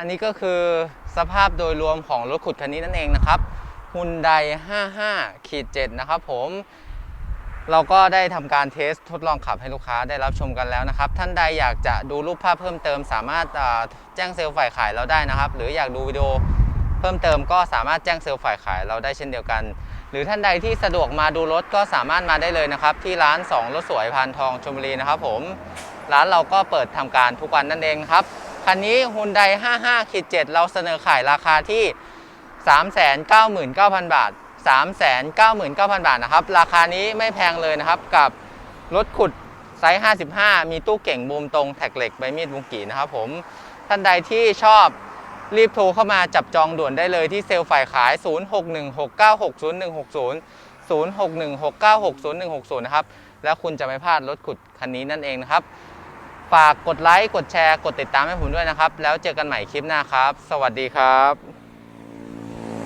อันนี้ก็คือสภาพโดยรวมของรถขุดคันนี้นั่นเองนะครับฮุนได55ขีด7นะครับผม เราก็ได้ทำการเทสทดลองขับให้ลูกค้าได้รับชมกันแล้วนะครับ ท่านใดอยากจะดูรูปภาพเพิ่มเติม สามารถแจ้งเซลล์ฝ่ายขายเราได้นะครับ หรืออยากดูวิดีโอเพิ่มเติมก็สามารถแจ้งเซลล์ฝ่ายขายเราได้เช่นเดียวกัน หรือท่านใดที่สะดวกมาดูรถก็สามารถมาได้เลยนะครับ ที่ร้าน 2 รถสวยพานทองชลบุรีนะครับผม ร้านเราก็เปิดทำการทุกวันนั่นเองครับ คันนี้ฮุนได55ขีด7เราเสนอขายราคาที่ 399,000 บาท 399,000 บาทนะครับ ราคานี้ไม่แพงเลยนะครับกับรถขุดไซส์ 55 มีตู้เก่งมุมตรงแท็กเหล็กใบมีดบุงกีนะครับผม ท่านใดที่ชอบรีบโทรเข้ามาจับจองด่วนได้เลยที่เซลล์ฝ่ายขาย 0616960160 0616960160 นะครับ แล้วคุณจะไม่พลาดรถขุดคันนี้นั่นเองนะครับ ฝากกดไลค์ กดแชร์ กดติดตามให้ผมด้วยนะครับ แล้วเจอกันใหม่คลิปหน้าครับ สวัสดีครับ